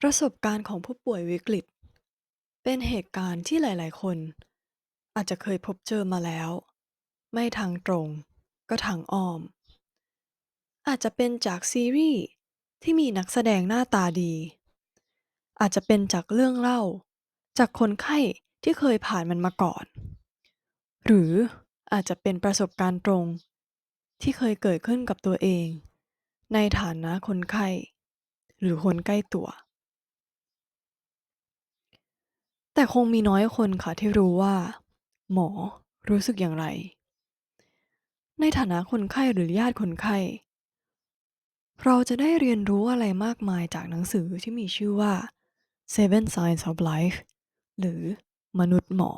ประสบการณ์ของผู้ป่วยวิกฤต เป็นเหตุการณ์ที่หลาย ๆ คน อาจจะเคยพบเจอมาแล้ว ไม่ทางตรง ก็ทางอ้อม อาจจะเป็นจากซีรีส์ที่มีนักแสดงหน้าตาดี อาจจะเป็นจากเรื่องเล่า จากคนไข้ที่เคยผ่านมันมาก่อน หรืออาจจะเป็นประสบการณ์ตรง ที่เคยเกิดขึ้นกับตัวเอง ในฐานะคนไข้หรือคนใกล้ตัว แต่คงมีน้อยคนค่ะที่รู้ว่า หมอรู้สึกอย่างไร ในฐานะคนไข้หรือญาติคนไข้ เราจะได้เรียนรู้อะไรมากมายจากหนังสือที่มีชื่อว่า Seven Signs of Life หรือมนุษย์หมอ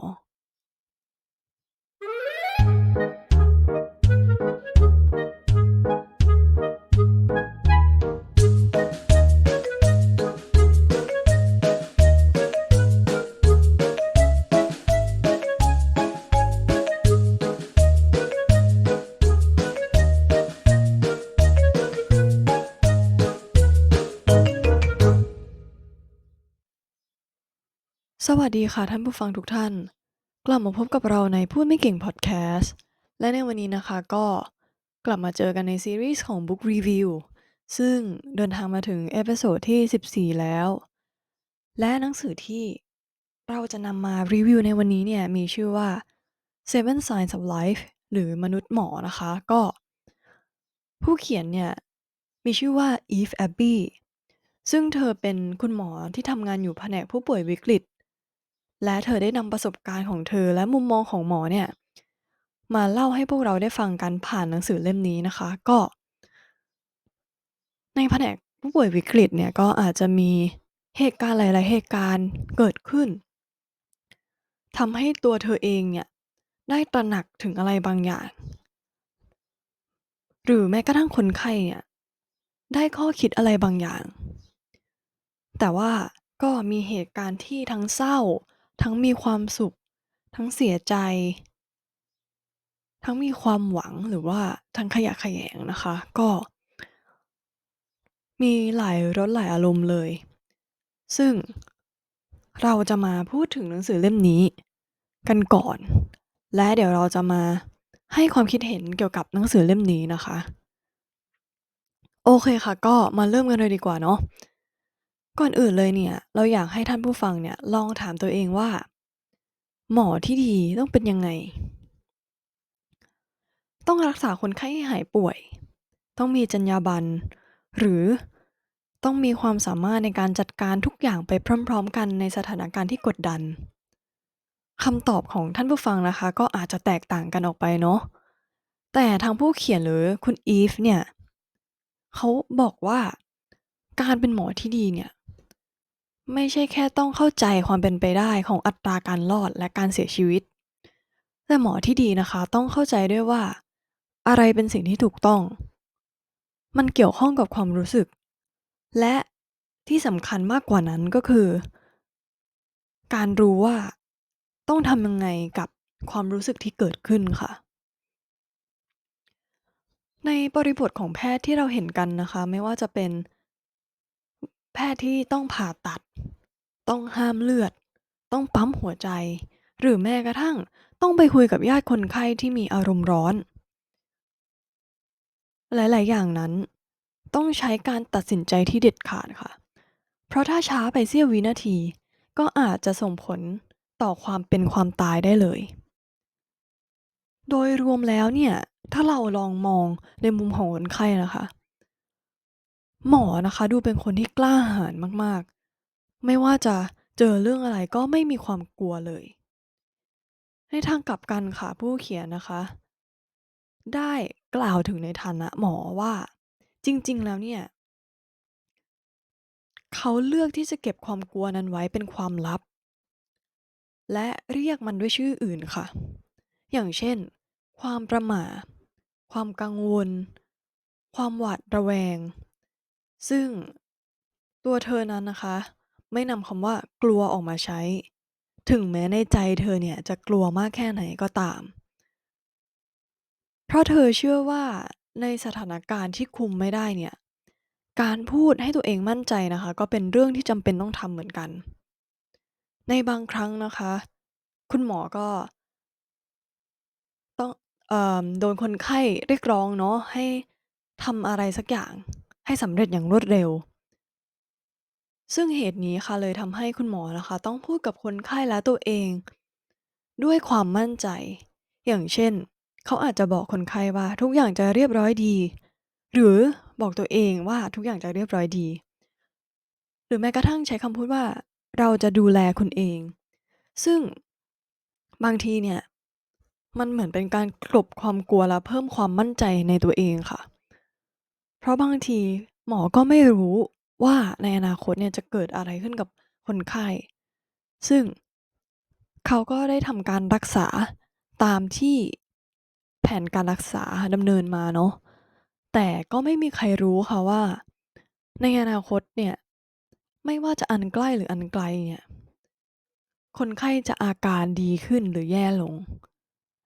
สวัสดีค่ะท่านผู้ฟังทุกท่าน กลับมาพบกับเราในพูดไม่เก่งพอดแคสต์และในวันนี้นะคะก็กลับมาเจอกันในซีรีส์ของ Book Review ซึ่งเดินทางมาถึงเอพิโซดที่ 14 แล้ว และหนังสือที่เราจะนำมารีวิวในวันนี้เนี่ย มีชื่อว่า Seven Signs of Life หรือมนุษย์หมอนะคะ ก็ ผู้เขียนเนี่ย มีชื่อว่า Eve Abbey ซึ่งเธอเป็นคุณหมอที่ทำงานอยู่แผนกผู้ป่วยวิกฤต และเธอได้นำประสบการณ์ของเธอและมุมมองของหมอเนี่ย มาเล่าให้พวกเราได้ฟังกันผ่านหนังสือเล่มนี้นะคะ ก็ ในแผนกผู้ป่วยวิกฤตเนี่ยก็อาจจะมีเหตุการณ์หลาย ๆ เหตุการณ์เกิดขึ้นทำให้ตัวเธอเองเนี่ยได้ตระหนักถึงอะไรบางอย่าง หรือแม้กระทั่งคนไข้เนี่ยได้ข้อคิดอะไรบางอย่าง แต่ว่าก็มีเหตุการณ์ที่ทั้งเศร้า ทั้งมีความสุข ทั้งเสียใจ ทั้งมีความหวังหรือว่าทั้งขยะแขยงนะคะ ก็ มีหลายรสหลายอารมณ์เลย ซึ่งเราจะมาพูดถึงหนังสือเล่มนี้กันก่อน และเดี๋ยวเราจะมาให้ความคิดเห็นเกี่ยวกับหนังสือเล่มนี้นะคะ โอเคค่ะ ก็มาเริ่มกันเลยดีกว่าเนาะ ก่อนอื่นเลยเนี่ย เราอยากให้ท่านผู้ฟังเนี่ย ลองถามตัวเองว่า หมอที่ดีต้องเป็นยังไง?ต้องรักษาคนไข้ให้หายป่วย ต้องมีจรรยาบรรณ หรือต้องมีความสามารถในการจัดการทุกอย่างไปพร้อม ๆ กันในสถานการณ์ที่กดดันคำตอบของท่านผู้ฟังนะคะ ก็อาจจะแตกต่างกันออกไปเนาะแต่ทางผู้เขียนหรือคุณ Eve เนี่ยเขาบอกว่าการเป็นหมอที่ดีเนี่ย ไม่ใช่แค่ต้องเข้าใจความเป็นไปได้ของอัตราการรอดและการเสียชีวิต แต่หมอที่ดีนะคะต้องเข้าใจด้วยว่า อะไรเป็นสิ่งที่ถูกต้อง มันเกี่ยวข้องกับความรู้สึก และที่สำคัญมากกว่านั้นก็คือ การรู้ว่าต้องทำยังไงกับความรู้สึกที่เกิดขึ้นค่ะ ในบริบทของแพทย์ที่เราเห็นกันนะคะ ไม่ว่าจะเป็น แพทย์ที่ต้องผ่าตัด ต้องห้ามเลือด ต้องปั๊มหัวใจ หรือแม้กระทั่งต้องไปคุยกับญาติคนไข้ที่มีอารมณ์ร้อน หลาย ๆ อย่างนั้น ต้องใช้การตัดสินใจที่เด็ดขาดค่ะ เพราะถ้าช้าไปเสี้ยววินาที ก็อาจจะส่งผลต่อความเป็นความตายได้เลย โดยรวมแล้วเนี่ย ถ้าเราลองมองในมุมของคนไข้นะคะ หมอนะคะดูเป็นคนที่กล้าหาญมากๆ ไม่ว่าจะเจอเรื่องอะไรก็ไม่มีความกลัวเลย ในทางกลับกันค่ะผู้เขียนนะคะ ได้กล่าวถึงในฐานะหมอว่า จริง ๆ แล้วเนี่ย เขาเลือกที่จะเก็บความกลัวนั้นไว้เป็นความลับ และเรียกมันด้วยชื่ออื่นค่ะ อย่างเช่น ความประหม่าความกังวล ความหวาดระแวง ซึ่งตัวเธอนั้นนะคะ ไม่นำคำว่า กลัว ออกมาใช้ ถึงแม้ในใจเธอเนี่ยจะกลัวมากแค่ไหนก็ตาม เพราะเธอเชื่อว่า ในสถานการณ์ที่คุมไม่ได้เนี่ย การพูดให้ตัวเองมั่นใจนะคะ ก็เป็นเรื่องที่จำเป็นต้องทำเหมือนกัน ในบางครั้งนะคะ คุณหมอก็ ต้อง เอ่อ โดนคนไข้เรียกร้องเนาะ ให้ทำอะไรสักอย่าง ให้สำเร็จอย่างรวดเร็ว ซึ่งเหตุนี้ค่ะ เลยทำให้คุณหมอนะคะ ต้องพูดกับคนไข้และตัวเอง ด้วยความมั่นใจ อย่างเช่น เขาอาจจะบอกคนไข้ว่า"ทุกอย่างจะเรียบร้อยดี"หรือบอกตัวเองว่า"ทุกอย่างจะเรียบร้อยดี"หรือแม้กระทั่งใช้คำพูดว่า"เราจะดูแลคุณเอง"ซึ่ง บางทีเนี่ย มันเหมือนเป็นการกลบความกลัว และเพิ่มความมั่นใจในตัวเองค่ะ เพราะบางทีหมอก็ไม่รู้ว่าในอนาคตเนี่ยจะเกิดอะไรขึ้นกับคนไข้ ซึ่งเขาก็ได้ทำการรักษาตามที่แผนการรักษาดำเนินมาเนาะ แต่ก็ไม่มีใครรู้ค่ะว่า ในอนาคตเนี่ย ไม่ว่าจะอันใกล้หรืออันไกลเนี่ย คนไข้จะอาการดีขึ้นหรือแย่ลง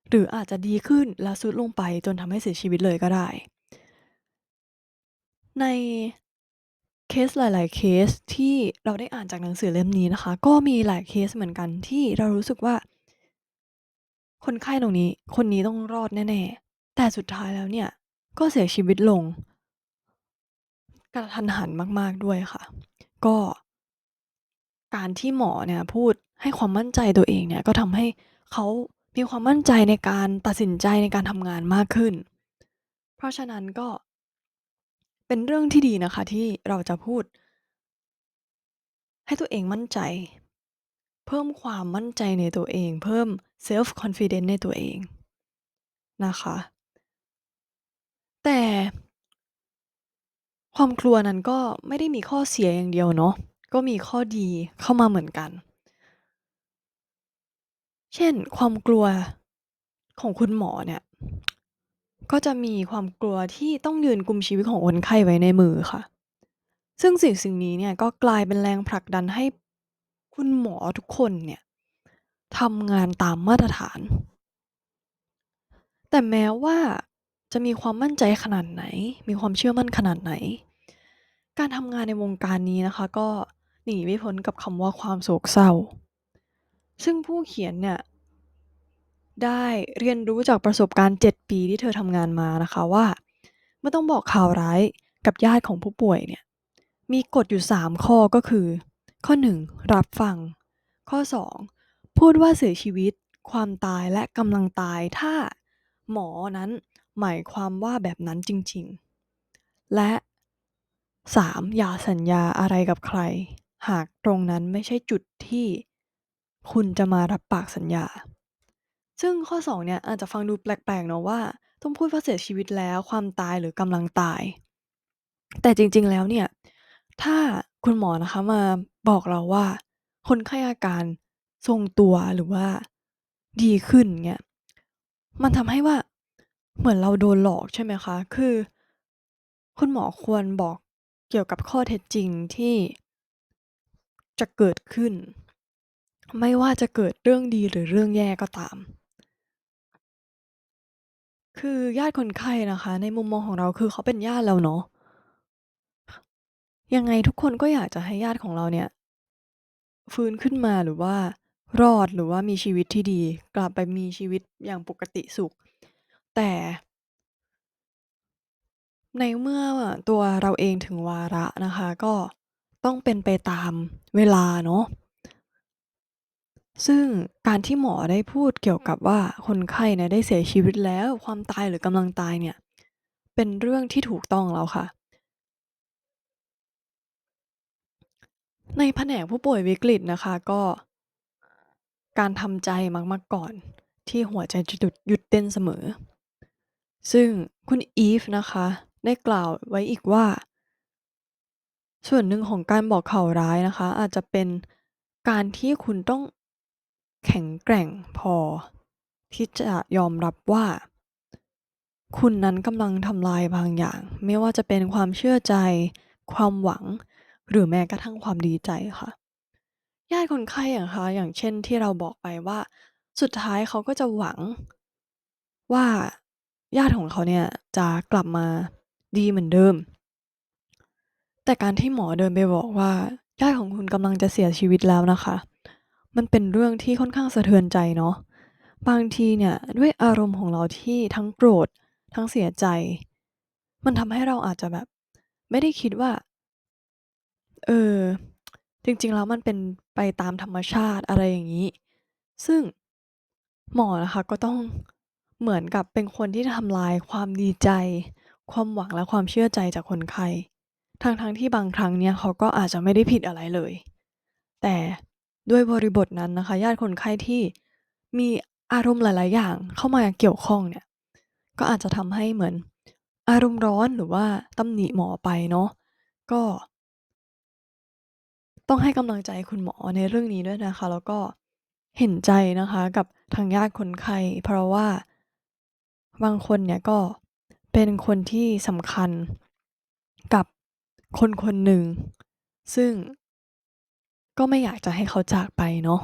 หรืออาจจะดีขึ้นแล้วทรุดลงไปจนทำให้เสียชีวิตเลยก็ได้ ในเคสหลาย ๆ เคสที่เราได้อ่านจากหนังสือเล่มนี้นะคะ ก็มีหลายเคสเหมือนกันที่เรารู้สึกว่า คนไข้ตรงนี้ คนนี้ต้องรอดแน่ ๆ แต่สุดท้ายแล้วเนี่ย ก็เสียชีวิตลง กระทันหันมาก ๆ ด้วยค่ะ ก็ การที่หมอเนี่ยพูดให้ความมั่นใจตัวเองเนี่ย ก็ทำให้เขามีความมั่นใจในการตัดสินใจในการทำงานมากขึ้น เพราะฉะนั้นก็ เป็นเรื่องที่ดีนะคะที่เราจะพูด ให้ตัวเองมั่นใจ เพิ่มความมั่นใจในตัวเอง เพิ่ม self confidence ในตัวเองนะคะ แต่ความกลัวนั้นก็ไม่ได้มีข้อเสียอย่างเดียวเนาะก็มีข้อดีเข้ามาเหมือนกัน เช่น ความกลัวของคุณหมอเนี่ย ก็จะมีความกลัวที่ต้องยืนกุมชีวิตของคนไข้ไว้ในมือค่ะ ซึ่งสิ่งๆนี้เนี่ยก็กลายเป็นแรงผลักดันให้คุณหมอทุกคนเนี่ยทำงานตามมาตรฐาน แต่แม้ว่าจะมีความมั่นใจขนาดไหน มีความเชื่อมั่นขนาดไหน การทำงานในวงการนี้นะคะ ก็หนีไม่พ้นกับคำว่าความโศกเศร้า ซึ่งผู้เขียนเนี่ย ได้เรียนรู้จากประสบการณ์ 7 ปีที่เธอทำงานมานะคะว่าเมื่อต้องบอกข่าวร้ายกับญาติของผู้ป่วยเนี่ย มีกฎอยู่ 3 ข้อก็คือ ข้อ 1 รับฟัง ข้อ 2 พูดว่าเสียชีวิต ความตายและกำลังตายถ้าหมอนั้นหมายความว่าแบบนั้นจริงๆ และ 3 อย่าสัญญาอะไรกับใคร หากตรงนั้นไม่ใช่จุดที่ คุณจะมารับปากสัญญา ซึ่งข้อ 2 เนี่ย อาจจะฟังดูแปลก ๆ เนาะว่า ต้องพูดว่า เสียชีวิตแล้ว ความตาย หรือกำลังตาย แต่จริง ๆ แล้วเนี่ย ถ้าคุณหมอนะคะมาบอกเราว่า คนไข้อาการทรงตัว หรือว่าดีขึ้น เงี้ย มันทำให้ว่า เหมือนเราโดนหลอก ใช่ไหมคะ คือ คุณหมอควรบอกเกี่ยวกับข้อเท็จจริงที่ จะเกิดขึ้น ไม่ว่าจะเกิดเรื่องดี หรือเรื่องแย่ก็ตาม คือญาติคนไข้นะคะ ในมุมมองของเรา คือเขาเป็นญาติเราเนาะ ยังไงทุกคนก็อยากจะให้ญาติของเราเนี่ย ฟื้นขึ้นมาหรือว่ารอด หรือว่ามีชีวิตที่ดี กลับไปมีชีวิตอย่างปกติสุข แต่ ในเมื่อตัวเราเองถึงวาระนะคะ ก็ต้องเป็นไปตามเวลาเนาะ ซึ่งการที่หมอได้พูดเกี่ยวกับว่า คนไข้เนี่ยได้เสียชีวิตแล้ว ความตายหรือกำลังตายเนี่ย เป็นเรื่องที่ถูกต้องแล้วค่ะ ในแผนกผู้ป่วยวิกฤตนะคะ ก็ การทำใจมักมาก่อน ที่หัวใจจะหยุดหยุดเต้นเสมอ ซึ่งคุณอีฟนะคะ ได้กล่าวไว้อีกว่า ส่วนหนึ่งของการบอกข่าวร้ายนะคะ อาจจะเป็นการที่คุณต้อง แข็งแกร่งพอ ที่จะยอมรับว่า คุณนั้นกำลังทำลายบางอย่าง ไม่ว่าจะเป็นความเชื่อใจ ความหวัง หรือแม้กระทั่งความดีใจค่ะ ญาติคนไข้อะคะอย่างเช่นที่เราบอกไปว่า สุดท้ายเขาก็จะหวัง ว่าญาติของเขาเนี่ยจะกลับมาดีเหมือนเดิม แต่การที่หมอเดินไปบอกว่าญาติของคุณกำลังจะเสียชีวิตแล้วนะคะ มันเป็นเรื่องที่ค่อนข้างสะเทือนใจเนาะ บางทีเนี่ยด้วยอารมณ์ของเราที่ทั้งโกรธ ทั้งเสียใจ มันทำให้เราอาจจะแบบ ไม่ได้คิดว่า เออ จริง ๆ แล้วมันเป็นไปตามธรรมชาติอะไรอย่างงี้ ซึ่งหมอนะคะก็ต้องเหมือนกับเป็นคนที่ทำลายความดีใจ ความหวังและความเชื่อใจจากคนไข้ทั้งๆที่บางครั้งเนี่ยเขาก็อาจจะไม่ได้ผิดอะไรเลย แต่ ด้วยบริบทนั้นนะคะ ญาติคนไข้ที่มีอารมณ์หลาย ๆ อย่างเข้ามาเกี่ยวข้องเนี่ย ก็อาจจะทำให้เหมือนอารมณ์ร้อนหรือว่าตำหนิหมอไปเนาะก็ ต้องให้กำลังใจคุณหมอในเรื่องนี้ด้วยนะคะ แล้วก็เห็นใจนะคะกับทางญาติคนไข้เพราะว่าบางคนเนี่ยก็เป็นคนที่สำคัญกับคนคนหนึ่ง ซึ่ง ก็ไม่อยากจะให้เขาจากไปเนาะ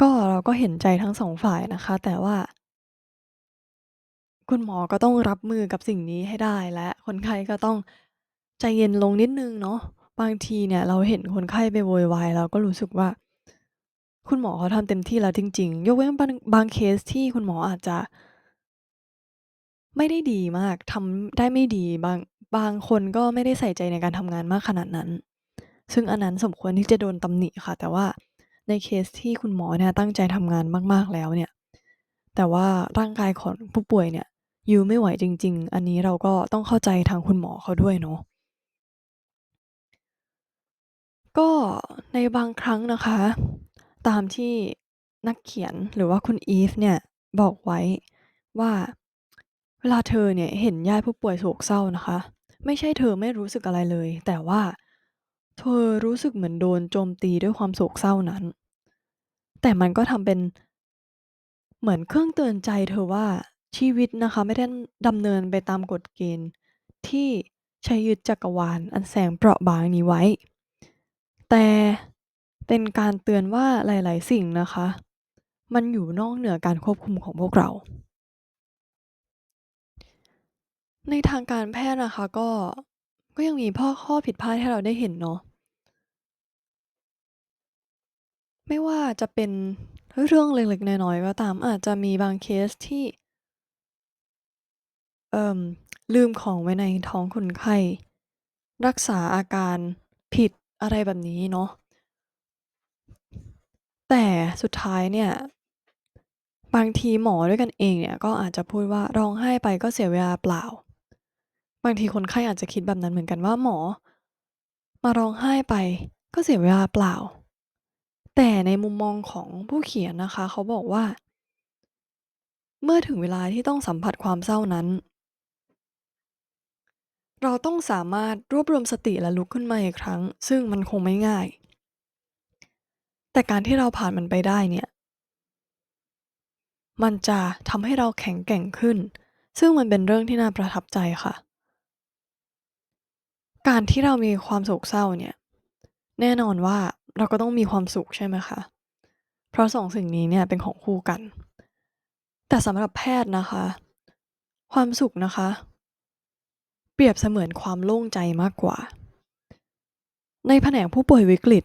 ก็เราก็เห็นใจทั้ง 2 ฝ่ายนะคะ แต่ว่า คุณหมอก็ต้องรับมือกับสิ่งนี้ให้ได้ และคนไข้ก็ต้องใจเย็นลงนิดหนึ่งเนาะ บางทีเนี่ยเราเห็นคนไข้ไปโวยวาย เราก็รู้สึกว่า คุณหมอเขาทำเต็มที่แล้วจริง ๆ ยกเว้นบาง บางเคสที่คุณหมออาจจะ ไม่ได้ดีมาก ทำได้ไม่ดี บาง บางคนก็ไม่ได้ใส่ใจในการทำงานมากขนาดนั้น ซึ่งอันนั้นสมควรที่จะโดนตำหนิค่ะ แต่ว่าในเคสที่คุณหมอเนี่ยตั้งใจทำงานมาก ๆ แล้วเนี่ย แต่ว่าร่างกายของผู้ป่วยเนี่ยยื้อไม่ไหวจริง ๆ อันนี้เราก็ต้องเข้าใจทางคุณหมอเขาด้วยเนาะก็ในบางครั้งนะคะ ตามที่นักเขียนหรือว่าคุณอีฟเนี่ยบอกไว้ว่าเวลาเธอเนี่ยเห็นญาติผู้ป่วยโศกเศร้านะคะ ไม่ใช่เธอไม่รู้สึกอะไรเลย แต่ว่า เธอรู้สึกเหมือนโดนโจมตีด้วยความโศกเศร้านั้น แต่มันก็ทำเป็น เหมือนเครื่องเตือนใจเธอว่า ชีวิตนะคะไม่ได้ดำเนินไปตามกฎเกณฑ์ ที่ใช้ยึดจักรวาลอันแสนเปราะบางนี้ไว้ แต่เป็นการเตือนว่าหลาย ๆ สิ่งนะคะ มันอยู่นอกเหนือการควบคุมของพวกเรา ในทางการแพทย์นะคะก็ ก็ยังมีพ่อ ข้อผิดพลาดให้เราได้เห็นเนาะ ไม่ว่าจะเป็นเรื่องเล็ก ๆ น้อย ๆ ก็ตาม อาจจะมีบางเคสที่ เอ่อ ลืมของไว้ในท้องคนไข้ รักษาอาการผิด อะไรแบบนี้เนาะ แต่สุดท้ายเนี่ย บางทีหมอด้วยกันเองเนี่ย ก็อาจจะพูดว่า ร้องไห้ไปก็เสียเวลาเปล่า บางทีคนไข้อาจจะคิดแบบนั้นเหมือนกันว่าหมอ มาร้องไห้ไปก็เสียเวลาเปล่า แต่ในมุมมองของผู้เขียนนะคะ เขาบอกว่า เมื่อถึงเวลาที่ต้องสัมผัสความเศร้านั้น เราต้องสามารถรวบรวมสติและลุกขึ้นมาอีกครั้ง ซึ่งมันคงไม่ง่าย แต่การที่เราผ่านมันไปได้เนี่ย มันจะทำให้เราแข็งแกร่งขึ้น ซึ่งมันเป็นเรื่องที่น่าประทับใจค่ะ การที่เรามีความโศกเศร้าเนี่ย แน่นอนว่าเราก็ต้องมีความสุขใช่ไหมคะ เพราะ2สิ่งนี้เนี่ยเป็นของคู่กัน แต่สำหรับแพทย์นะคะ ความสุขนะคะ เปรียบเสมือนความโล่งใจมากกว่า ในแผนกผู้ป่วยวิกฤต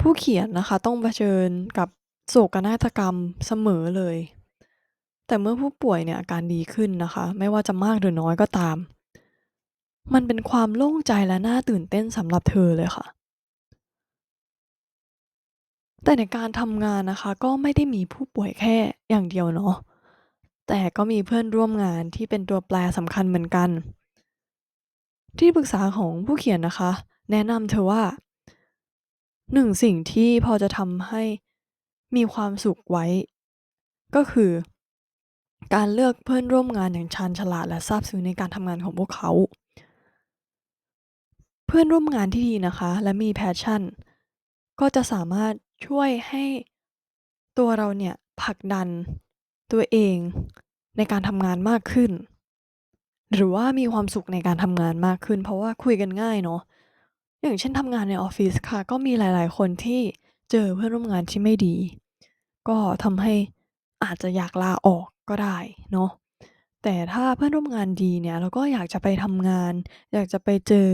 ผู้เขียนนะคะต้องเผชิญกับโศกนาฏกรรมเสมอเลย แต่เมื่อผู้ป่วยเนี่ยอาการดีขึ้นนะคะ ไม่ว่าจะมากหรือน้อยก็ตาม มันเป็นความโล่งใจและน่าตื่นเต้นสำหรับเธอเลยค่ะ แต่ในการทำงานนะคะ ก็ไม่ได้มีผู้ป่วยแค่อย่างเดียวเนาะ แต่ก็มีเพื่อนร่วมงานที่เป็นตัวแปรสำคัญเหมือนกัน ที่ปรึกษาของผู้เขียนนะคะ แนะนำเธอว่า1สิ่งที่พอจะทำให้มีความสุขไว้ ก็คือ การเลือกเพื่อนร่วมงานอย่างชาญฉลาดและซาบซึ้งในการทำงานของพวกเขา เพื่อนร่วมงานที่ดีนะคะ และมี passion ก็จะสามารถช่วยให้ตัวเราเนี่ยผลักดันตัวเองในการทำงานมากขึ้น หรือว่ามีความสุขในการทำงานมากขึ้น เพราะว่าคุยกันง่ายเนาะอย่างเช่นทำงานในออฟฟิศค่ะ ก็มีหลาย ๆ คนที่เจอเพื่อนร่วมงานที่ไม่ดี ก็ทำให้อาจจะอยากลาออกก็ได้เนาะแต่ถ้าเพื่อนร่วมงานดีเนี่ยเราก็อยากจะไปทำงาน อยากจะไปเจอ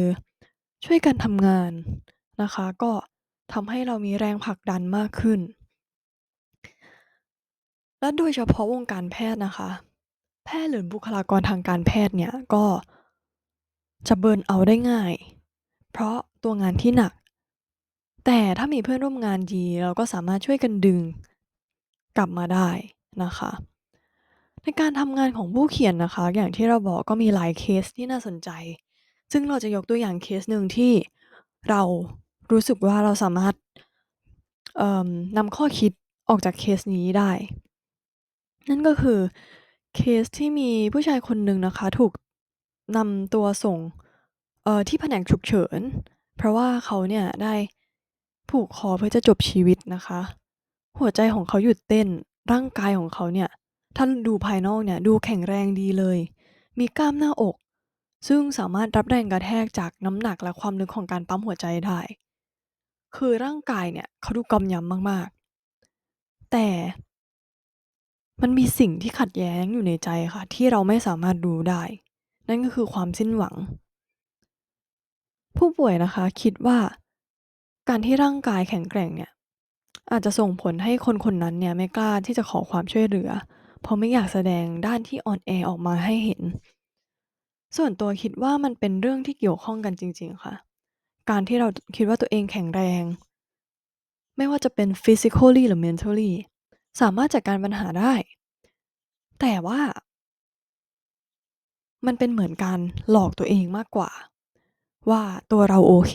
ช่วยกันทำงานนะคะ ก็ทำให้เรามีแรงผลักดันมากขึ้น และโดยเฉพาะวงการแพทย์นะคะ แพทย์หรือบุคลากรทางการแพทย์เนี่ยก็จะเบิร์นเอาได้ง่าย เพราะตัวงานที่หนัก แต่ถ้ามีเพื่อนร่วมงานดี เราก็สามารถช่วยกันดึงกลับมาได้นะคะ ในการทำงานของผู้เขียนนะคะ อย่างที่เราบอกก็มีหลายเคสที่น่าสนใจ ซึ่งเราจะยกตัวอย่างเคสหนึ่งที่เรารู้สึกว่าเราสามารถนำข้อคิดออกจากเคสนี้ได้ นั่นก็คือเคสที่มีผู้ชายคนหนึ่งนะคะถูกนำตัวส่งที่แผนกฉุกเฉิน เพราะว่าเขาเนี่ยได้ผูกคอเพื่อจะจบชีวิตนะคะ หัวใจของเขาหยุดเต้นร่างกายของเขาเนี่ยถ้าดูภายนอกเนี่ยดูแข็งแรงดีเลย มีกล้ามหน้าอก ซึ่งสามารถรับแรงกระแทกจากน้ำหนักและความลึกของการปั๊มหัวใจได้ คือร่างกายเนี่ยเขาดูกำยำมาก ๆ แต่ มันมีสิ่งที่ขัดแย้งอยู่ในใจค่ะ ที่เราไม่สามารถรู้ได้ นั่นก็คือความสิ้นหวัง ผู้ป่วยนะคะคิดว่าการที่ร่างกายแข็งแกร่งเนี่ย อาจจะส่งผลให้คนคนนั้นเนี่ยไม่กล้าที่จะขอความช่วยเหลือ เพราะไม่อยากแสดงด้านที่อ่อนแอออกมาให้เห็น ส่วนตัวคิดว่ามันเป็นเรื่องที่เกี่ยวข้องกันจริง ๆ ค่ะ การที่เราคิดว่าตัวเองแข็งแรง ไม่ว่าจะเป็น physically หรือ mentally สามารถจัดการปัญหาได้ แต่ว่า มันเป็นเหมือนการหลอกตัวเองมากกว่า ว่าตัวเราโอเค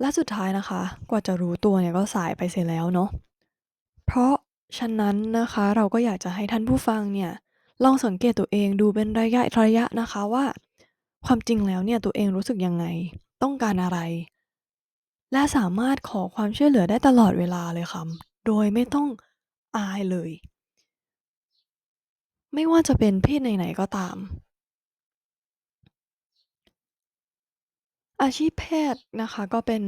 และสุดท้ายนะคะ กว่าจะรู้ตัวเนี่ยก็สายไปเสียแล้วเนาะเพราะฉะนั้นนะคะเราก็อยากจะให้ท่านผู้ฟังเนี่ย ลองสังเกตตัวเองดูเป็นระยะๆนะคะว่า ความจริงแล้วเนี่ยตัวเองรู้สึกยังไง ต้องการอะไร และสามารถขอความช่วยเหลือได้ตลอดเวลาเลยค่ะ โดยไม่ต้องอายเลย ไม่ว่าจะเป็นเพศไหนๆก็ตาม อาชีพแพทย์นะคะก็เป็น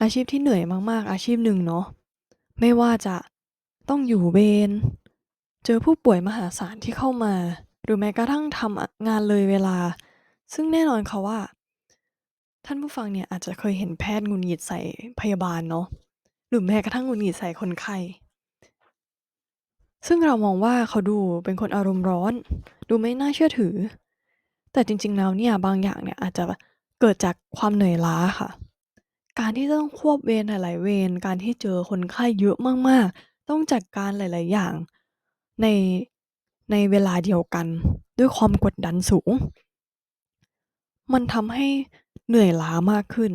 อาชีพที่เหนื่อยมากๆ อาชีพหนึ่งเนาะ ไม่ว่าจะต้องอยู่เวร เจอผู้ป่วยมหาศาลที่เข้ามา หรือแม้กระทั่งทำงานเลยเวลา ซึ่งแน่นอนค่ะว่า ท่านผู้ฟังเนี่ยอาจจะเคยเห็นแพทย์งุดหงิดใส่พยาบาลเนาะหรือแม้กระทั่งงุดหงิดใส่คนไข้ซึ่งเรามองว่าเขาดูเป็นคนอารมณ์ร้อน ดูไม่น่าเชื่อถือ แต่จริง ๆ แล้วเนี่ยบางอย่างเนี่ยอาจจะเกิดจากความเหนื่อยล้าค่ะ การที่ต้องควบเวรหลาย ๆ เวรการที่เจอคนไข้เยอะมาก ๆ ต้องจัดการหลาย ๆ อย่าง ในในเวลาเดียวกันด้วยความกดดันสูง มันทำให้เหนื่อยล้ามากขึ้น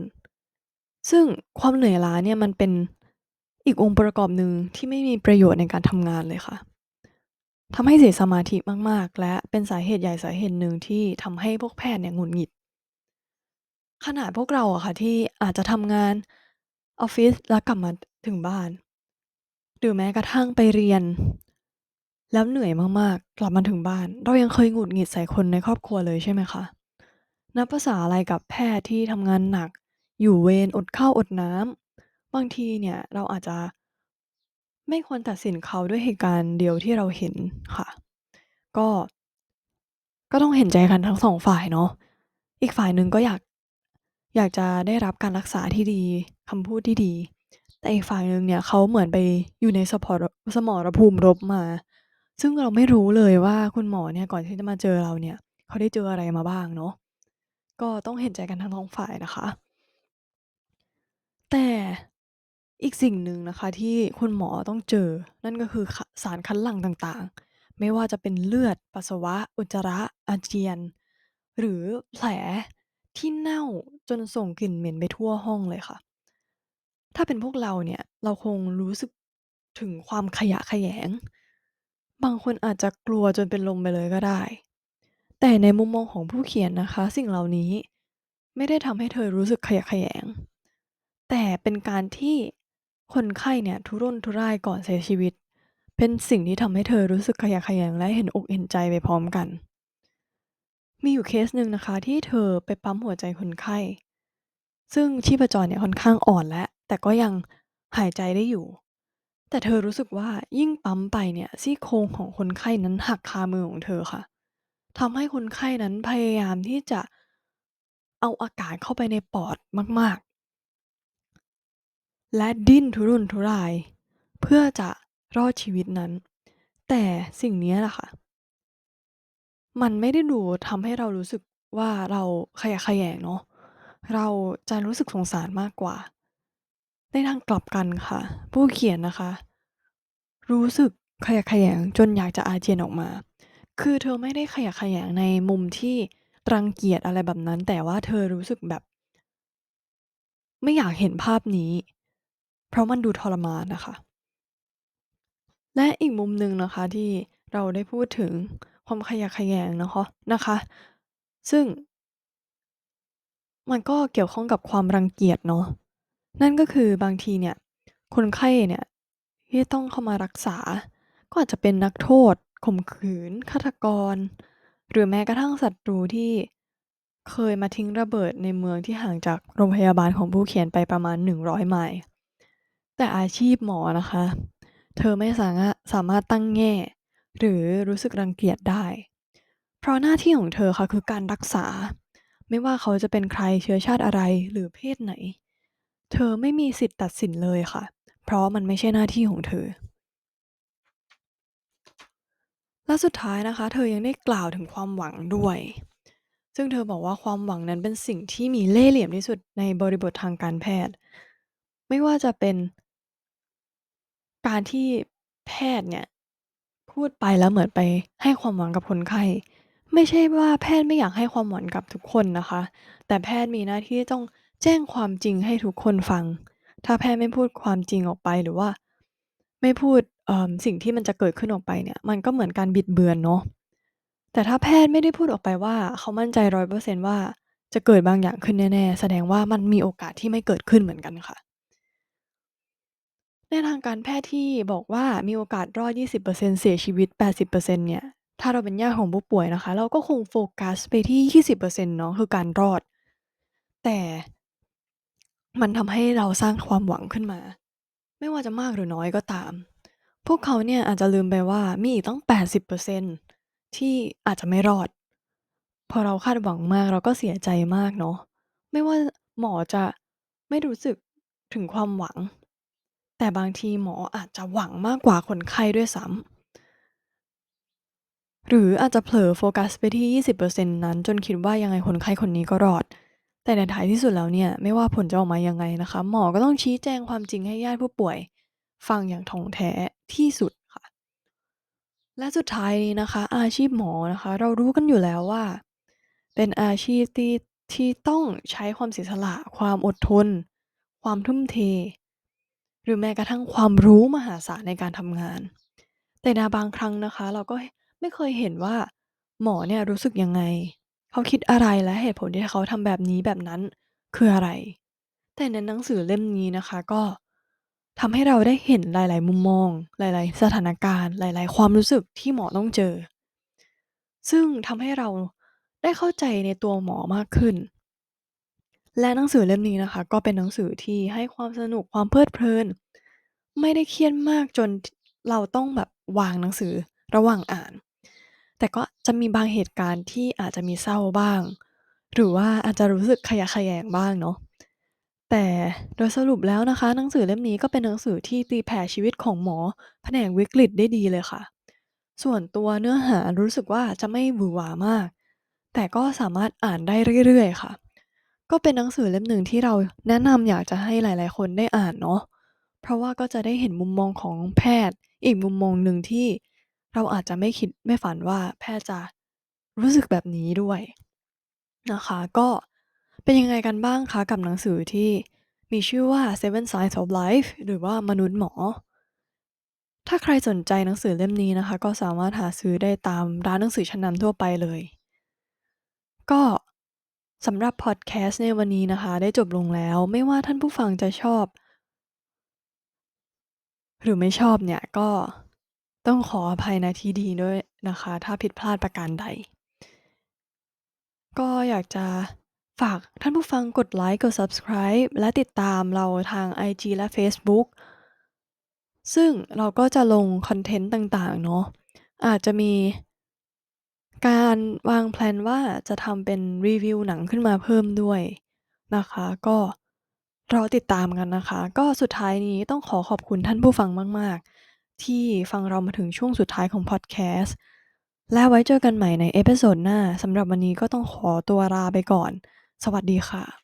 ซึ่งความเหนื่อยล้าเนี่ยมันเป็นอีกองค์ประกอบหนึ่งที่ไม่มีประโยชน์ในการทำงานเลยค่ะทำให้เสียสมาธิมากๆ และเป็นสาเหตุใหญ่สาเหตุหนึ่งที่ทำให้พวกแพทย์เนี่ยหงุดหงิด ขนาดพวกเราอะค่ะที่อาจจะทำงานออฟฟิศแล้วกลับมาถึงบ้าน หรือแม้กระทั่งไปเรียน แล้วเหนื่อยมาก ๆ กลับมาถึงบ้าน เรายังเคยหงุดหงิดใส่คนในครอบครัวเลยใช่ไหมคะ นับประสาอะไรกับแพทย์ที่ทำงานหนัก อยู่เวร อดข้าวอดน้ำ บางทีเนี่ยเราอาจจะ ไม่ควรตัดสินเขาด้วยเหตุการณ์เดียวที่เราเห็นค่ะ ก็ ก็ต้องเห็นใจกันทั้ง 2 ฝ่ายเนาะ อีกฝ่ายหนึ่งก็อยาก อยากจะได้รับการรักษาที่ดี คำพูดที่ดี แต่อีกฝ่ายหนึ่งเนี่ยเขาเหมือนไปอยู่ในสพรสมรภูมิรบมา ซึ่งเราไม่รู้เลยว่าคุณหมอเนี่ย ก่อนที่จะมาเจอเราเนี่ย เขาได้เจออะไรมาบ้างเนาะ ก็ต้องเห็นใจกันทั้ง 2 ฝ่ายนะคะ แต่อีกสิ่งหนึ่งนะคะ ที่คุณหมอต้องเจอ นั่นก็คือ ข สารคัดหลั่งต่าง ๆ ไม่ว่าจะเป็นเลือด ปัสสาวะ อุจจาระ อาเจียน หรือแผลที่เน่าจนส่งกลิ่นเหม็นไปทั่วห้องเลยค่ะ ถ้าเป็นพวกเราเนี่ย เราคงรู้สึกถึงความขยะแขยง บางคนอาจจะกลัวจนเป็นลมไปเลยก็ได้ แต่ในมุมมองของผู้เขียนนะคะ สิ่งเหล่านี้ไม่ได้ทำให้เธอรู้สึกขยะแขยง แต่เป็นการที่คนไข้เนี่ยทุรนทุรายก่อนเสียชีวิต เป็นสิ่งที่ทำให้เธอรู้สึกขยะแขยงและเห็นอกเห็นใจไปพร้อมกัน มีอยู่เคสหนึ่งนะคะ ที่เธอไปปั๊มหัวใจคนไข้ ซึ่งชีพจรเนี่ยค่อนข้างอ่อนแล้วแต่ก็ยังหายใจได้อยู่ แต่เธอรู้สึกว่ายิ่งปั๊มไปเนี่ยซี่โครงของคนไข้นั้นหักคามือของเธอค่ะ ทำให้คนไข้นั้นพยายามที่จะเอาอากาศเข้าไปในปอดมาก ๆ และดิ้นทุรนทุราย เพื่อจะรอดชีวิตนั้น แต่สิ่งนี้แหละค่ะ มันไม่ได้ดูทำให้เรารู้สึกว่าเราขยะแขยงเนาะเราจะรู้สึกสงสารมากกว่า ในทางกลับกันค่ะ ผู้เขียนนะคะ รู้สึกขยะแขยงจนอยากจะอาเจียนออกมา คือเธอไม่ได้ขยะแขยงในมุมที่รังเกียจอะไรแบบนั้น แต่ว่าเธอรู้สึกแบบ ไม่อยากเห็นภาพนี้ เพราะมันดูทรมานนะคะ และอีกมุมหนึ่งนะคะที่เราได้พูดถึงความขยะแขยงนะคะนะคะ ซึ่ง มันก็เกี่ยวข้องกับความรังเกียจเนาะ นั่นก็คือบางทีเนี่ย คนไข้เนี่ย ที่ต้องเข้ามารักษา ก็อาจจะเป็นนักโทษ ข่มขืน ฆาตกร หรือแม้กระทั่งศัตรูที่เคยมาทิ้งระเบิดในเมืองที่ห่างจากโรงพยาบาลของผู้เขียนไปประมาณ 100 ไมล์ แต่อาชีพหมอนะคะ เธอไม่สามารถสามารถตั้งแง่ หรือรู้สึกรังเกียจได้ เพราะหน้าที่ของเธอค่ะคือการรักษา ไม่ว่าเขาจะเป็นใครเชื้อชาติอะไรหรือเพศไหน เธอไม่มีสิทธิ์ตัดสินเลยค่ะ เพราะมันไม่ใช่หน้าที่ของเธอ และสุดท้ายนะคะ เธอยังได้กล่าวถึงความหวังด้วย ซึ่งเธอบอกว่าความหวังนั้นเป็นสิ่งที่มีเล่ห์เหลี่ยมที่สุดในบริบททางการแพทย์ ไม่ว่าจะเป็น การที่แพทย์เนี่ย พูดไปแล้วเหมือนไปให้ความหวังกับคนไข้ ไม่ใช่ว่าแพทย์ไม่อยากให้ความหวังกับทุกคนนะคะ แต่แพทย์มีหน้าที่ต้อง แจ้งความจริงให้ทุกคนฟัง ถ้าแพทย์ไม่พูดความจริงออกไป หรือว่าไม่พูด เอ่อ สิ่งที่มันจะเกิดขึ้นออกไปเนี่ย มันก็เหมือนการบิดเบือนเนาะ แต่ถ้าแพทย์ไม่ได้พูดออกไปว่า เขามั่นใจ 100%ว่า จะเกิดบางอย่างขึ้นแน่ ๆ แสดงว่ามันมีโอกาสที่ไม่เกิดขึ้นเหมือนกันค่ะ ในทางการแพทย์ที่บอกว่ามีโอกาสรอด 20%เสียชีวิต 80%เปอร์เซนต์เนี่ย ถ้าเราเป็นญาติของผู้ป่วยนะคะ เราก็คงโฟกัสไปที่ 20%เปอร์เซนต์เนาะ คือการรอด แต่ มันทำให้เราสร้างความหวังขึ้นมา ไม่ว่าจะมากหรือน้อยก็ตาม พวกเขาเนี่ยอาจจะลืมไปว่ามีอีกตั้ง 80%ที่อาจจะไม่รอด พอเราคาดหวังมากเราก็เสียใจมากเนาะ ไม่ว่าหมอจะไม่รู้สึกถึงความหวัง แต่บางทีหมออาจจะหวังมากกว่าคนไข้ด้วยซ้ำ หรืออาจจะเผลอโฟกัสไปที่ 20%นต์นั้น จนคิดว่ายังไงคนไข้คนนี้ก็รอด แต่ในท้ายที่สุดแล้วเนี่ย ไม่ว่าผลจะออกมายังไงนะคะ หมอก็ต้องชี้แจงความจริงให้ญาติผู้ป่วย ฟังอย่างถ่องแท้ที่สุดค่ะ และสุดท้ายนี้นะคะ อาชีพหมอนะคะ เรารู้กันอยู่แล้วว่า เป็นอาชีพที่ที่ต้องใช้ความเสียสละ ความอดทน ความทุ่มเท หรือแม้กระทั่งความรู้มหาศาลในการทำงาน แต่ในบางครั้งนะคะ เราก็ไม่เคยเห็นว่าหมอเนี่ยรู้สึกยังไง เขาคิดอะไร และเหตุผลที่เขาทำแบบนี้แบบนั้นคืออะไร แต่ในหนังสือเล่มนี้นะคะก็ทำให้เราได้เห็นหลาย ๆ มุมมอง หลาย ๆ สถานการณ์ หลาย ๆ ความรู้สึกที่หมอต้องเจอ ซึ่งทำให้เราได้เข้าใจในตัวหมอมากขึ้น และหนังสือเล่มนี้นะคะ ก็เป็นหนังสือที่ให้ความสนุกความเพลิดเพลิน ไม่ได้เครียดมากจนเราต้องแบบวางหนังสือระหว่างอ่าน แต่ก็จะมีบางเหตุการณ์ที่อาจจะมีเศร้าบ้าง หรือว่าอาจจะรู้สึกขยะแขยงบ้างเนาะ แต่โดยสรุปแล้วนะคะ หนังสือเล่มนี้ก็เป็นหนังสือที่ตีแผ่ชีวิตของหมอ แผนกวิกฤตได้ดีเลยค่ะ ส่วนตัวเนื้อหารู้สึกว่าจะไม่หวือหวามาก แต่ก็สามารถอ่านได้เรื่อยๆค่ะ ก็เป็นหนังสือเล่มหนึ่งที่เราแนะนำอยากจะให้หลาย ๆ คนได้อ่านเนาะ เพราะว่าก็จะได้เห็นมุมมองของแพทย์ อีกมุมมองหนึ่งที่ เราอาจจะไม่คิดไม่ฝันว่าแพทย์จะรู้สึกแบบนี้ด้วยนะคะ ก็เป็นยังไงกันบ้างคะกับหนังสือที่มีชื่อว่า Seven Signs of Life หรือว่ามนุษย์หมอ ถ้าใครสนใจหนังสือเล่มนี้นะคะ ก็สามารถหาซื้อได้ตามร้านหนังสือชั้นนำทั่วไปเลย ก็สำหรับพอดแคสต์ในวันนี้นะคะ ได้จบลงแล้วไม่ว่าท่านผู้ฟังจะชอบ หรือไม่ชอบเนี่ยก็ ต้องขออภัย ณ ที่นี้ด้วยนะคะ ถ้าผิดพลาดประการใด ก็อยากจะฝากท่านผู้ฟังกดไลค์กด Subscribe และติดตามเราทาง IG และเฟซบุ๊ก ซึ่งเราก็จะลงคอนเทนต์ต่าง ๆ เนาะ อาจจะมี การวาง แพลน ว่า จะทำเป็นรีวิวหนังขึ้นมาเพิ่มด้วยนะคะ ก็รอติดตามกันนะคะ ก็สุดท้ายนี้ต้องขอขอบคุณท่านผู้ฟังมาก ๆ ที่ฟังเรามาถึงช่วงสุดท้ายของพอดแคสต์และไว้เจอกันใหม่ในเอพิโซดหน้าสำหรับวันนี้ก็ต้องขอตัวลาไปก่อน สวัสดีค่ะ